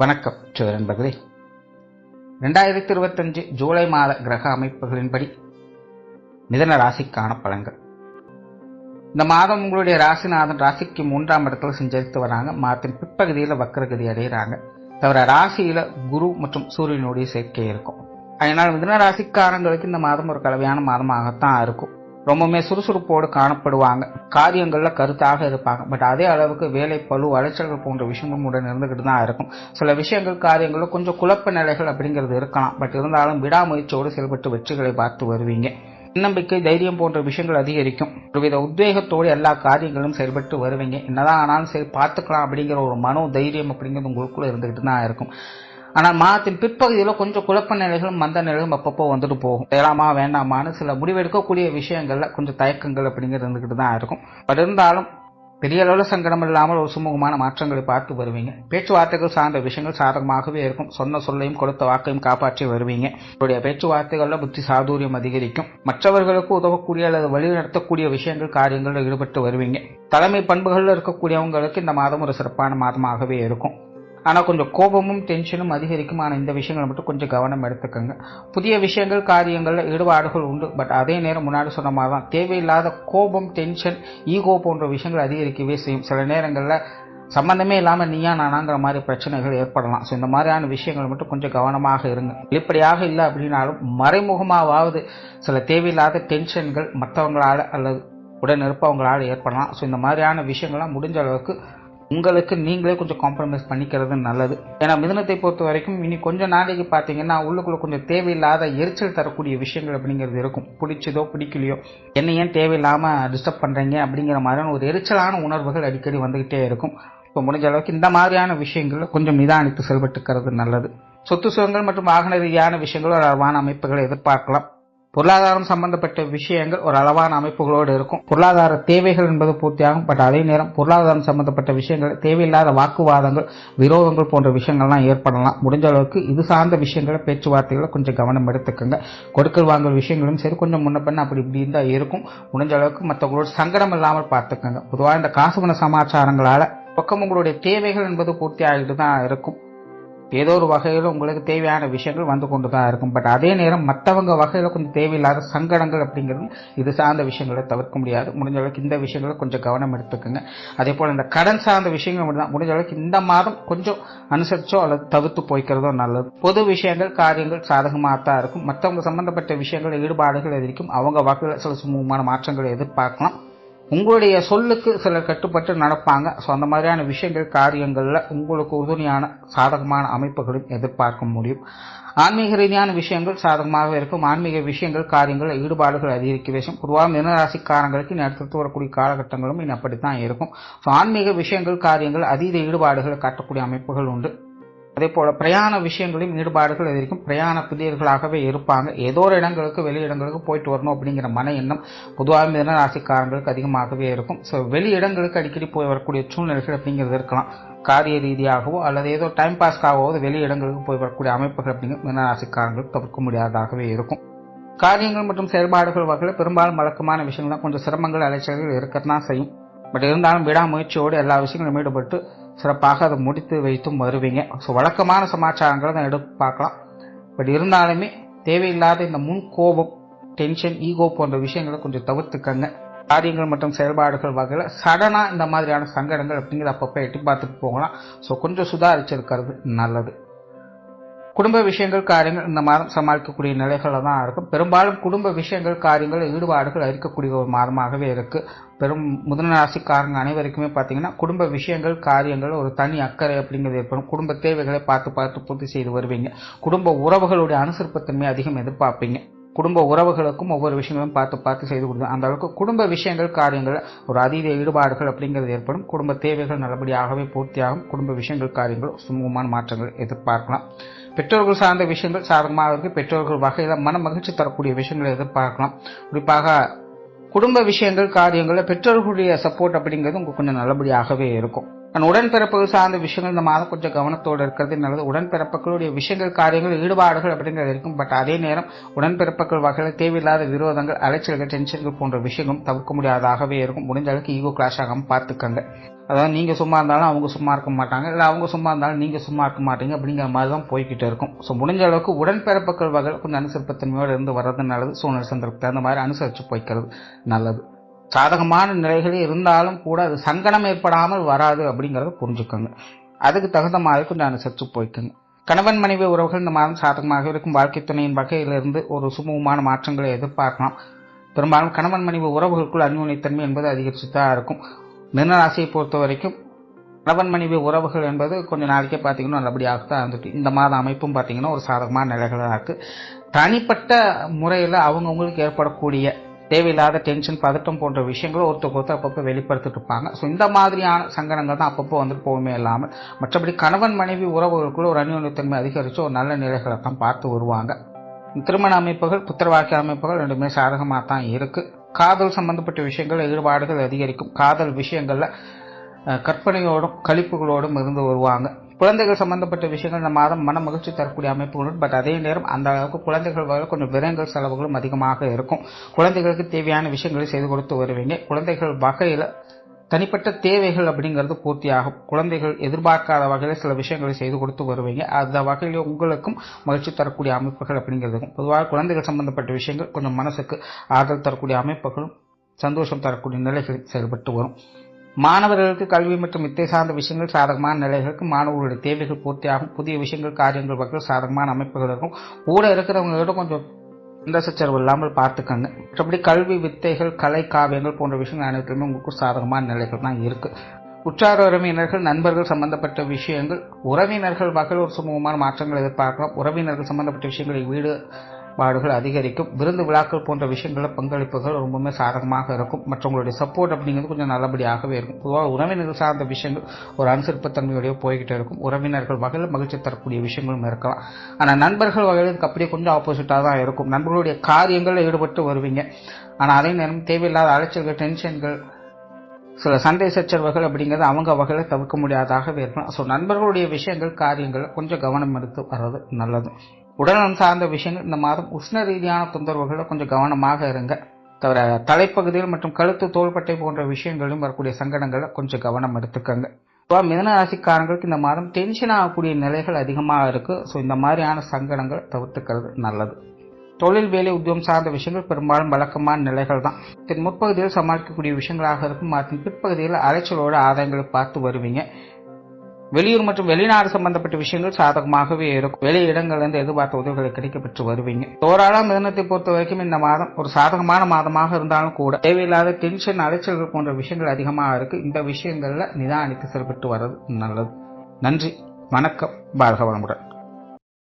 வணக்கம் சிவரன்பர்களே ரெண்டாயிரத்தி இருபத்தஞ்சு ஜூலை மாத கிரக அமைப்புகளின்படி மிதன ராசிக்கான பலன்கள். இந்த மாதம் உங்களுடைய ராசிநாதன் ராசிக்கு மூன்றாம் இடத்துல சஞ்சரித்து வராங்க. மாதத்தின் பிற்பகுதியில் வக்கரகதி அடைகிறாங்க தவிர ராசியில் குரு மற்றும் சூரியனுடைய சேர்க்கை இருக்கும். அதனால் மிதன ராசிக்காரங்களுக்கு இந்த மாதம் ஒரு கலவையான மாதமாகத்தான் இருக்கும். ரொம்பவுமே சுறுசுறுப்போடு காணப்படுவாங்க. காரியங்களில் கருத்தாக இருப்பாங்க. பட் அதே அளவுக்கு வேலை பழு அலைச்சல்கள் போன்ற விஷயங்களும் உடன் இருந்துகிட்டு தான் இருக்கும். சில விஷயங்கள் காரியங்களில் கொஞ்சம் குழப்ப நிலைகள் அப்படிங்கிறது இருக்கலாம். பட் இருந்தாலும் விடாமுயற்சியோடு செயல்பட்டு வெற்றிகளை பார்த்து வருவீங்க. நம்பிக்கை தைரியம் போன்ற விஷயங்கள் அதிகரிக்கும். ஒருவித உத்வேகத்தோடு எல்லா காரியங்களும் செயல்பட்டு வருவீங்க. என்னதான் ஆனாலும் சரி பார்த்துக்கலாம் அப்படிங்கிற ஒரு மனோ தைரியம் அப்படிங்கிறது உங்களுக்குள்ள இருந்துகிட்டு தான் இருக்கும். ஆனால் மாதத்தின் பிற்பகுதியில் கொஞ்சம் குழப்ப நிலைகளும் மந்த நிலைகளும் அப்பப்போ வந்துட்டு போகும். தேலாமா வேண்டாமான்னு சில முடிவெடுக்கக்கூடிய விஷயங்கள்ல கொஞ்சம் தயக்கங்கள் அப்படிங்கிறது இருந்துகிட்டு தான் இருக்கும். பட் இருந்தாலும் பெரிய அளவில் சங்கடம் இல்லாமல் ஒரு சுமூகமான மாற்றங்களை பார்த்து வருவீங்க. பேச்சுவார்த்தைகள் சார்ந்த விஷயங்கள் சாதகமாகவே இருக்கும். சொன்ன சொல்லையும் கொடுத்த வாக்கையும் காப்பாற்றி வருவீங்க. உங்களுடைய பேச்சுவார்த்தைகளில் புத்தி சாதுரியம் அதிகரிக்கும். மற்றவர்களுக்கு உதவக்கூடிய அல்லது வழிநடத்தக்கூடிய விஷயங்கள் காரியங்களில் ஈடுபட்டு வருவீங்க. தலைமை பண்புகளில் இருக்கக்கூடியவங்களுக்கு இந்த மாதம் ஒரு சிறப்பான மாதமாகவே இருக்கும். ஆனால் கொஞ்சம் கோபமும் டென்ஷனும் அதிகரிக்கும். ஆனால் இந்த விஷயங்களை மட்டும் கொஞ்சம் கவனம் எடுத்துக்கோங்க. புதிய விஷயங்கள் காரியங்களில் ஈடுபாடுகள் உண்டு. பட் அதே நேரம் முன்னாடி சொன்ன மாதிரி தான் தேவையில்லாத கோபம் டென்ஷன் ஈகோ போன்ற விஷயங்கள் அதிகரிக்கவே செய்யும். சில நேரங்களில் சம்மந்தமே இல்லாமல் நீயா நானாங்கிற மாதிரி பிரச்சனைகள் ஏற்படலாம். ஸோ இந்த மாதிரியான விஷயங்கள் மட்டும் கொஞ்சம் கவனமாக இருங்க. வெளிப்படையாக இல்லை அப்படின்னாலும் மறைமுகமாவது சில தேவையில்லாத டென்ஷன்கள் மற்றவங்களால் அல்லது உடன் இருப்பவங்களால் ஏற்படலாம். ஸோ இந்த மாதிரியான விஷயங்கள்லாம் முடிஞ்ச அளவுக்கு உங்களுக்கு நீங்களே கொஞ்சம் காம்ப்ரமைஸ் பண்ணிக்கிறது நல்லது. ஏன்னா மிதனத்தை பொறுத்த வரைக்கும் இனி கொஞ்சம் நாளைக்கு பார்த்தீங்கன்னா உள்ளுக்குள்ள கொஞ்சம் தேவையில்லாத எரிச்சல் தரக்கூடிய விஷயங்கள் அப்படிங்கிறது இருக்கும். பிடிச்சதோ பிடிக்கலையோ என்ன ஏன் தேவையில்லாமல் டிஸ்டர்ப் பண்ணுறீங்க அப்படிங்கிற மாதிரியான ஒரு எரிச்சலான உணர்வுகள் அடிக்கடி வந்துக்கிட்டே இருக்கும். இப்போ முடிஞ்ச அளவுக்கு இந்த மாதிரியான விஷயங்கள்ல கொஞ்சம் நிதானித்து செயல்பட்டுக்கிறது நல்லது. சொத்து சுகங்கள் மற்றும் வாகன ரீதியான விஷயங்கள் அளவான அமைப்புகளை எதிர்பார்க்கலாம். பொருளாதாரம் சம்பந்தப்பட்ட விஷயங்கள் ஒரு அளவான அமைப்புகளோடு இருக்கும். பொருளாதார தேவைகள் என்பது பூர்த்தியாகும். பட் அதே நேரம் பொருளாதாரம் சம்பந்தப்பட்ட விஷயங்கள் தேவையில்லாத வாக்குவாதங்கள் விரோதங்கள் போன்ற விஷயங்கள்லாம் ஏற்படலாம். முடிஞ்ச அளவுக்கு இது சார்ந்த விஷயங்களை பேச்சுவார்த்தைகளை கொஞ்சம் கவனம் எடுத்துக்கோங்க. கொடுக்கல் வாங்கல் விஷயங்களும் சரி கொஞ்சம் முன்ன பண்ண அப்படி இப்படி இருந்தால் இருக்கும். முடிஞ்ச அளவுக்கு மற்றவங்களோட சங்கடம் இல்லாமல் பார்த்துக்கோங்க. பொதுவாக இந்த காசுகுண சமாச்சாரங்களால் பக்கம் உங்களுடைய தேவைகள் என்பது பூர்த்தி ஆகிட்டு தான் இருக்கும். ஏதோ ஒரு வகையில் உங்களுக்கு தேவையான விஷயங்கள் வந்து கொண்டு தான் இருக்கும். பட் அதே நேரம் மற்றவங்க வகையில் கொஞ்சம் தேவையில்லாத சங்கடங்கள் அப்படிங்கிறது இது சார்ந்த விஷயங்களை தவிர்க்க முடியாது. முடிஞ்ச அளவுக்கு இந்த விஷயங்களை கொஞ்சம் கவனம் எடுத்துக்கோங்க. அதே போல் இந்த கடன் சார்ந்த விஷயங்கள் மட்டும் தான் முடிஞ்ச அளவுக்கு இந்த மாதம் கொஞ்சம் அனுசரிச்சோ அல்லது தவிர்த்து போய்க்கிறதோ நல்லது. பொது விஷயங்கள் காரியங்கள் சாதகமாக தான் இருக்கும். மற்றவங்க சம்பந்தப்பட்ட விஷயங்கள் ஈடுபாடுகள் எதிர்க்கும். அவங்க வகையில் சில சுமூகமான மாற்றங்களை எதிர்பார்க்கலாம். உங்களுடைய சொல்லுக்கு சிலர் கட்டுப்பட்டு நடப்பாங்க. ஸோ அந்த மாதிரியான விஷயங்கள் காரியங்களில் உங்களுக்கு உறுதுணையான சாதகமான அமைப்புகளும் எதிர்பார்க்க முடியும். ஆன்மீக ரீதியான விஷயங்கள் சாதகமாக இருக்கும். ஆன்மீக விஷயங்கள் காரியங்கள் ஈடுபாடுகள் அதிகரிக்க விஷயம். பொதுவாக மினராசிக்காரங்களுக்கு இனி அடுத்தடுத்து வரக்கூடிய காலகட்டங்களும் இனி அப்படித்தான் இருக்கும். ஸோ ஆன்மீக விஷயங்கள் காரியங்கள் அதீத ஈடுபாடுகளை காட்டக்கூடிய அமைப்புகள் உண்டு. அதே போல பிரயாண விஷயங்களையும் ஈடுபாடுகள் இருக்கும் பிரயாண பிரியர்களாகவே இருப்பாங்க. ஏதோ ஒரு இடங்களுக்கு வெளி இடங்களுக்கு போயிட்டு வரணும் அப்படிங்கிற மன எண்ணம் பொதுவாக மிதன ராசிக்காரங்களுக்கு அதிகமாகவே இருக்கும். ஸோ வெளி இடங்களுக்கு அடிக்கடி போய் வரக்கூடிய சூழ்நிலைகள் அப்படிங்கிறது இருக்கலாம். காரிய ரீதியாகவோ அல்லது ஏதோ டைம் பாஸ்க்காகவோ வெளி இடங்களுக்கு போய் வரக்கூடிய அமைப்புகள் அப்படிங்கிற மிதன ராசிக்காரங்களுக்கு தவிர்க்க முடியாததாகவே இருக்கும். காரியங்கள் மற்றும் செயல்பாடுகள் வகையில் பெரும்பாலும் வழக்கமான விஷயங்கள் தான் கொஞ்சம் சிரமங்கள் அலைச்சல்கள் இருக்கத்தான் செய்யும். பட் இருந்தாலும் விடாமுயற்சியோடு எல்லா விஷயங்களும் ஈடுபட்டு சிறப்பாக அதை முடித்து வைத்தும் வருவீங்க. ஸோ வழக்கமான சமாச்சாரங்களை தான் எடுத்து பார்க்கலாம். பட் இருந்தாலுமே தேவையில்லாத இந்த முன் கோபம் டென்ஷன் ஈகோ போன்ற விஷயங்களை கொஞ்சம் தவிர்த்துக்கங்க. காரியங்கள் மற்றும் செயல்பாடுகள் வகையில் சடனாக இந்த மாதிரியான சங்கடங்கள் அப்படிங்கிறத அப்பப்போ எட்டி பார்த்துட்டு போகலாம். ஸோ கொஞ்சம் சுதாரிச்சிருக்கிறது நல்லது. குடும்ப விஷயங்கள் காரியங்கள் இந்த மாதம் சமாளிக்கக்கூடிய நிலைகளில் தான் இருக்கும். பெரும்பாலும் குடும்ப விஷயங்கள் காரியங்கள் ஈடுபாடுகள் இருக்கக்கூடிய ஒரு மாதமாகவே இருக்குது பெரும் முதனராசிக்காரங்க அனைவருக்குமே பார்த்தீங்கன்னா குடும்ப விஷயங்கள் காரியங்கள் ஒரு தனி அக்கறை அப்படிங்கிறது ஏற்படும். குடும்ப தேவைகளை பார்த்து பார்த்து பூர்த்தி செய்து வருவீங்க. குடும்ப உறவுகளுடைய அனுசரிப்புத்தன்மை அதிகம் எதிர்பார்ப்பீங்க. குடும்ப உறவுகளுக்கும் ஒவ்வொரு விஷயங்களும் பார்த்து பார்த்து செய்து கொடுத்தோம் அந்த அளவுக்கு குடும்ப விஷயங்கள் காரியங்கள் ஒரு அதீத ஈடுபாடுகள் அப்படிங்கிறது ஏற்படும். குடும்ப தேவைகள் நல்லபடியாகவே பூர்த்தியாகும். குடும்ப விஷயங்கள் காரியங்கள் சுமூகமான மாற்றங்கள் எதிர்பார்க்கலாம். பெற்றோர்கள் சார்ந்த விஷயங்கள் சாதகமாக இருக்கு. பெற்றோர்கள் வகையில் மன மகிழ்ச்சி தரக்கூடிய விஷயங்களை எதிர்பார்க்கலாம். குறிப்பாக குடும்ப விஷயங்கள் காரியங்களில் பெற்றோர்களுடைய சப்போர்ட் அப்படிங்கிறது உங்களுக்கு கொஞ்சம் நல்லபடியாகவே இருக்கும். அண்ட் உடன்பிறப்புகள் சார்ந்த விஷயங்கள் இந்த மாதம் கொஞ்சம் கவனத்தோடு இருக்கிறது. நல்லது. உடன்பிறப்புகளுடைய விஷயங்கள் காரியங்கள் ஈடுபாடுகள் அப்படிங்கிறது இருக்கும். பட் அதே நேரம் உடன்பிறப்புகள் வகையில் தேவையில்லாத விரோதங்கள் அலைச்சல்கள் டென்ஷன்கள் போன்ற விஷயங்களும் தவிர்க்க முடியாதாகவே இருக்கும். முடிஞ்ச அளவுக்கு ஈகோ கிளாஷ் ஆகாமல் பார்த்துக்கங்க. அதாவது நீங்கள் சும்மா இருந்தாலும் அவங்க சும்மா இருக்க மாட்டாங்க. இல்லை அவங்க சும்மா இருந்தாலும் நீங்கள் சும்மா இருக்க மாட்டீங்க அப்படிங்கிற மாதிரி தான் போய்கிட்டு இருக்கும். ஸோ முடிஞ்ச அளவுக்கு உடன்பிறப்புகள் வகையில் கொஞ்சம் அனுசரிப்புத்தன்மையோடு இருந்து வர்றது நல்லது. சூழ்நிலை சந்தர்ப்பத்தை அந்த மாதிரி அனுசரித்து போய்க்கிறது நல்லது. சாதகமான நிலைகளே இருந்தாலும் கூட அது சங்கடம் ஏற்படாமல் வராது அப்படிங்கிறத புரிஞ்சுக்கோங்க. அதுக்கு தகுந்த மாதிரி கொஞ்சம் சற்று போய்க்குங்க. கணவன் மனைவி உறவுகள் இந்த மாதம் சாதகமாக இருக்கும். வாழ்க்கை துணையின் வகையிலிருந்து ஒரு சுமூகமான மாற்றங்களை எதிர்பார்க்கலாம். பெரும்பாலும் கணவன் மனைவி உறவுகளுக்குள் அந்யோன்யத்தன்மை என்பது அதிகரித்து தான் இருக்கும் மினராசியை பொறுத்த வரைக்கும் கணவன் மனைவி உறவுகள் என்பது கொஞ்சம் நாளைக்கே பார்த்தீங்கன்னா நல்லபடியாக தான் இருந்துட்டு இந்த மாத அமைப்பும் பார்த்தீங்கன்னா ஒரு சாதகமான நிலைகளாக இருக்குது தனிப்பட்ட முறையில் அவங்கவுங்களுக்கு ஏற்படக்கூடிய தேவையில்லாத டென்ஷன் பதட்டம் போன்ற விஷயங்களும் ஒருத்தருக்கு ஒருத்தர் அப்பப்போ வெளிப்படுத்திட்டு இருப்பாங்க. ஸோ இந்த மாதிரியான சங்கடங்கள் தான் அப்பப்போ வந்துட்டு போகவே இல்லாமல் மற்றபடி கணவன் மனைவி உறவுகளுக்குள்ள ஒரு அந்யோன்யத்தன்மை அதிகரித்து ஒரு நல்ல நிலைகளை தான் பார்த்து வருவாங்க. திருமண அமைப்புகள் புத்திரவாக்கிய அமைப்புகள் ரெண்டுமே சாதகமாக தான் இருக்குது காதல் சம்பந்தப்பட்ட விஷயங்கள் ஈடுபாடுகள் அதிகரிக்கும். காதல் விஷயங்களில் கற்பனையோடும் கழிப்புகளோடும் இருந்து வருவாங்க. குழந்தைகள் சம்பந்தப்பட்ட விஷயங்கள் இந்த மாதம் மன மகிழ்ச்சி தரக்கூடிய அமைப்புகளும் பட் அதே நேரம் அந்த அளவுக்கு குழந்தைகள் வர கொஞ்சம் விரயங்கள் செலவுகளும் அதிகமாக இருக்கும். குழந்தைகளுக்கு தேவையான விஷயங்களை செய்து கொடுத்து வருவீங்க. குழந்தைகள் வகையில் தனிப்பட்ட தேவைகள் அப்படிங்கிறது பூர்த்தியாகும். குழந்தைகள் எதிர்பார்க்காத வகையில் சில விஷயங்களை செய்து கொடுத்து வருவீங்க. அந்த வகையில் உங்களுக்கும் மகிழ்ச்சி தரக்கூடிய அமைப்புகள் அப்படிங்கிறதுக்கும் பொதுவாக குழந்தைகள் சம்பந்தப்பட்ட விஷயங்கள் கொஞ்சம் மனசுக்கு ஆதரவு தரக்கூடிய அமைப்புகளும் சந்தோஷம் தரக்கூடிய நிலைகளில் செயல்பட்டு வரும். மாணவர்களுக்கு கல்வி மற்றும் வித்தை சார்ந்த விஷயங்கள் சாதகமான நிலைகளுக்கு மாணவர்களுடைய தேவைகள் பூர்த்தியாகும். புதிய விஷயங்கள் காரியங்கள் வகையில் சாதகமான அமைப்புகள் இருக்கும். கூட இருக்கிறவங்களோட கொஞ்சம் இந்த சச்சரவு இல்லாமல் பார்த்துக்கங்க. மற்றபடி கல்வி வித்தைகள் கலை காவியங்கள் போன்ற விஷயங்கள் அனைத்துமே உங்களுக்கு சாதகமான நிலைகள் தான் இருக்குது உற்றார் உறவினர்கள் நண்பர்கள் சம்பந்தப்பட்ட விஷயங்கள் உறவினர்கள் வகையில் ஒரு சுமூகமான மாற்றங்கள் எதிர்பார்க்கலாம். உறவினர்கள் சம்பந்தப்பட்ட விஷயங்களை வீடு பாடுகள் அதிகரிக்கும். விருந்து விழாக்கள் போன்ற விஷயங்களில் பங்களிப்புகள் ரொம்பவுமே சாதகமாக இருக்கும். மற்றவங்களுடைய சப்போர்ட் அப்படிங்கிறது கொஞ்சம் நல்லபடியாகவே இருக்கும். பொதுவாக உறவினர்கள் சார்ந்த விஷயங்கள் ஒரு அனுசரிப்புத்தன்மையோடய போய்கிட்டே இருக்கும். உறவினர்கள் வகையில் மகிழ்ச்சி தரக்கூடிய விஷயங்களும் இருக்கலாம். ஆனால் நண்பர்கள் வகையில் இதுக்கு அப்படியே கொஞ்சம் ஆப்போசிட்டாக தான் இருக்கும். நண்பர்களுடைய காரியங்களில் ஈடுபட்டு வருவீங்க. ஆனால் அதே நேரம் தேவையில்லாத அலைச்சல்கள் டென்ஷன்கள் சில சண்டை சச்சரவுகள் அப்படிங்கிறது அவங்க வகையில் தவிர்க்க முடியாதாகவே இருக்கலாம். ஸோ நண்பர்களுடைய விஷயங்கள் காரியங்கள் கொஞ்சம் கவனம் எடுத்து வர்றது நல்லது. உடல்நலம் சார்ந்த விஷயங்கள் இந்த மாதம் உஷ்ண ரீதியான தொந்தரவுகளை கொஞ்சம் கவனமாக இருங்க. தவிர தலைப்பகுதியில் மற்றும் கழுத்து தோள்பட்டை போன்ற விஷயங்களிலும் வரக்கூடிய சங்கடங்களை கொஞ்சம் கவனம் எடுத்துக்கங்க. இப்போ மிதன ராசிக்காரங்களுக்கு இந்த மாதம் டென்ஷன் ஆகக்கூடிய நிலைகள் அதிகமாக இருக்குது ஸோ இந்த மாதிரியான சங்கடங்களை தவிர்த்துக்கிறது நல்லது. தொழில் வேலை உத்தியோகம் சார்ந்த விஷயங்கள் பெரும்பாலும் வழக்கமான நிலைகள் தான். தென் முற்பகுதியில் சமாளிக்கக்கூடிய விஷயங்களாக இருக்கும். மற்றும் பிற்பகுதியில் அலைச்சலோட ஆதாயங்களை பார்த்து வருவீங்க. வெளியூர் மற்றும் வெளிநாடு சம்பந்தப்பட்ட விஷயங்கள் சாதகமாகவே இருக்கும். வெளி இடங்கள்லேருந்து எதிர்பார்த்த உதவிகளை கிடைக்கப்பெற்று வருவீங்க. தோராளம் மிதனத்தை பொறுத்த வரைக்கும் இந்த மாதம் ஒரு சாதகமான மாதமாக இருந்தாலும் கூட தேவையில்லாத டென்ஷன் அலைச்சல்கள் போன்ற விஷயங்கள் அதிகமாக இருக்கு. இந்த விஷயங்கள்ல நிதானித்து செயல்பட்டு வர்றது நல்லது. நன்றி. வணக்கம். வாழ்க வளமுடன்.